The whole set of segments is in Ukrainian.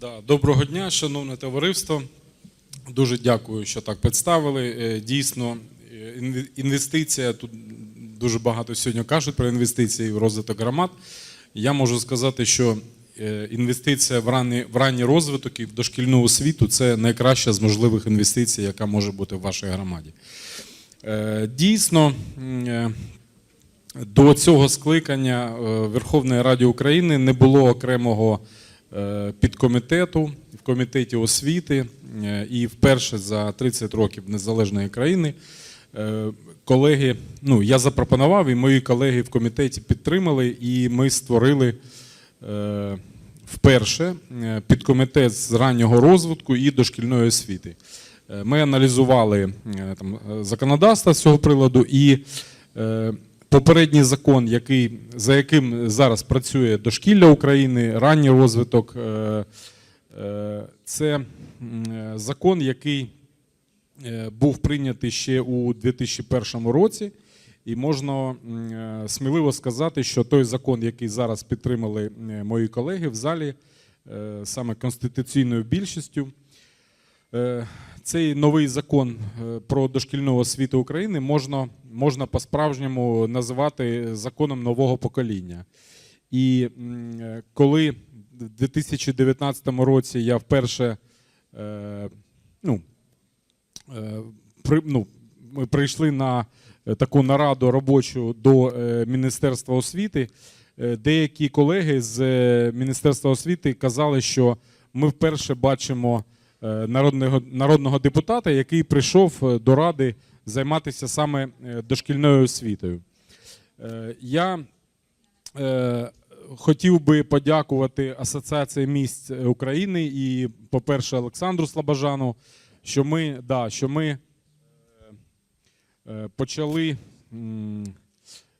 Да, доброго дня, шановне товариство. Дуже дякую, що так представили. Е, Дійсно, е, інвестиція тут дуже багато сьогодні кажуть про інвестиції в розвиток громад. Я можу сказати, що е, інвестиція в ранній, в ранній розвиток і в дошкільну освіту це найкраща з можливих інвестицій, яка може бути в вашій громаді. Дійсно, до цього скликання Верховної Ради України не було окремого підкомітету в комітеті освіти. Е, І вперше за 30 років незалежної країни е, колеги, ну я запропонував, і мої колеги в комітеті підтримали, і ми створили е, вперше е, підкомітет з раннього розвитку і дошкільної освіти. Е, Ми аналізували е, там, е, законодавство з цього приладу і е, попередній закон, який, за яким зараз працює дошкілля України, ранній розвиток, е, е, це е, закон, який був прийнятий ще у 2001 році. І можна сміливо сказати, що той закон, який зараз підтримали мої колеги в залі, саме конституційною більшістю, цей новий закон е, про дошкільну освіту України можна, можна по-справжньому називати законом нового покоління. І е, коли в 2019 році я вперше е, ну, е, при, ну, ми прийшли на е, таку нараду робочу до е, Міністерства освіти. Е, Деякі колеги з е, Міністерства освіти казали, що ми вперше бачимо е, народного, народного депутата, який прийшов е, до ради займатися саме е, дошкільною освітою. Е, Я е, хотів би подякувати Асоціації місць України і, по-перше, Олександру Слобожану, що ми, да, що ми е, е, почали.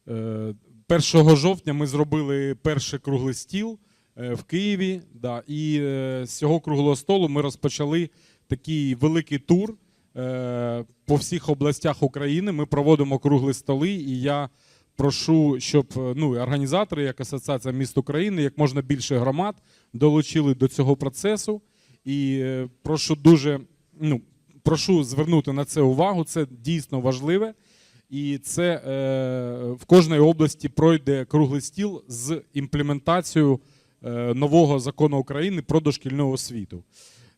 е, 1 жовтня ми зробили перший круглий стіл е, в Києві. Да, і е, з цього круглого столу ми розпочали такий великий тур е, по всіх областях України. Ми проводимо круглі столи, і я прошу, щоб е, ну, організатори, як Асоціація міст України, як можна більше громад долучили до цього процесу. І е, прошу дуже ну, прошу звернути на це увагу. Це дійсно важливе. І це е, в кожній області пройде круглий стіл з імплементацією е, нового закону України про дошкільну освіту.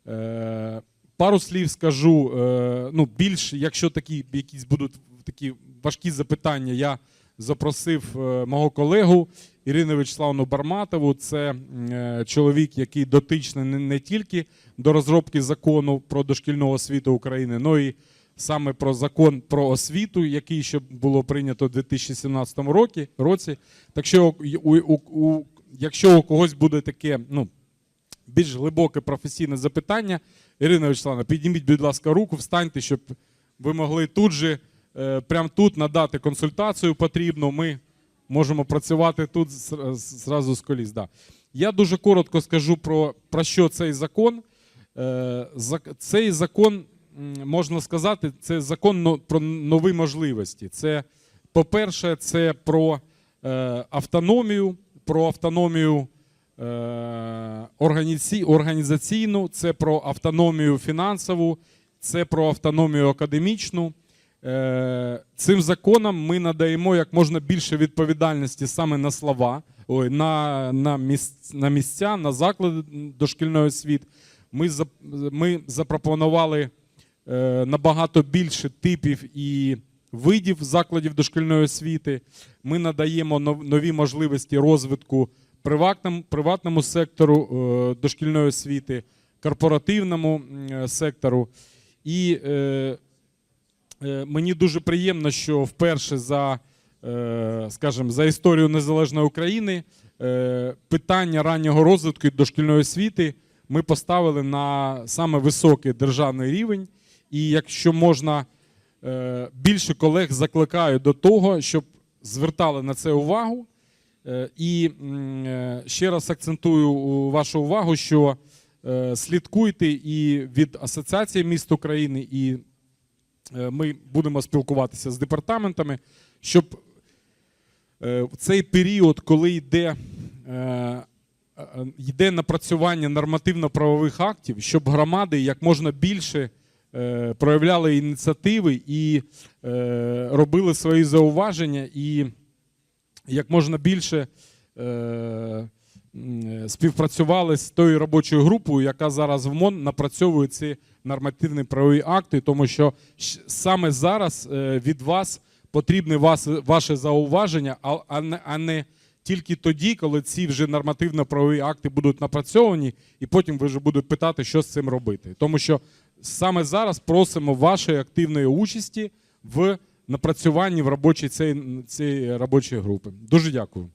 Е, пару слів скажу. Е, ну, більш, якщо такі якісь будуть такі важкі запитання, я запросив е, мого колегу Ірину Вячеславну Барматову. Це е, чоловік, який дотичний не, тільки до розробки закону про дошкільну освіту України, але і саме про закон про освіту, який ще було прийнято у 2017 році. Так що, у, якщо у когось буде таке, ну, більш глибоке професійне запитання, Ірина Вячеславовна, підніміть, будь ласка, руку, встаньте, щоб ви могли тут же, е, прямо тут надати консультацію потрібну. Ми можемо працювати тут зразу з коліс. Да. Я дуже коротко скажу про, про що цей закон. Е, Цей закон, можна сказати, це закон про нові можливості. Це, по-перше, це про е, автономію, про автономію е, організаційну, це про автономію фінансову, це про автономію академічну. Е, Цим законом ми надаємо як можна більше відповідальності саме на слова, ой, на, на, місць, на місця, на заклади дошкільної освіти. Ми, ми запропонували е, набагато більше типів і видів закладів дошкільної освіти. Ми надаємо нові можливості розвитку приватному, сектору е, дошкільної освіти, корпоративному е, сектору. І е, Мені дуже приємно, що вперше за, скажімо, за історію незалежної України питання раннього розвитку і дошкільної освіти ми поставили на саме високий державний рівень. І якщо можна, більше колег закликаю до того, щоб звертали на це увагу. Е, І е, ще раз акцентую вашу увагу, що е, слідкуйте і від Асоціації міст України, і Е, ми будемо спілкуватися з департаментами, щоб е, в цей період, коли йде е, е, йде напрацювання нормативно-правових актів, щоб громади як можна більше е, проявляли ініціативи і е, робили свої зауваження, і як можна більше е, співпрацювали з тою робочою групою, яка зараз в МОН напрацьовує ці нормативні правові акти, тому що саме зараз е, від вас потрібне ваше зауваження, а не тільки тоді, коли ці вже нормативно-правові акти будуть напрацьовані, і потім ви вже будете питати, що з цим робити. Тому що саме зараз просимо вашої активної участі в напрацюванні в робочій цієї, робочої групи. Дуже дякую.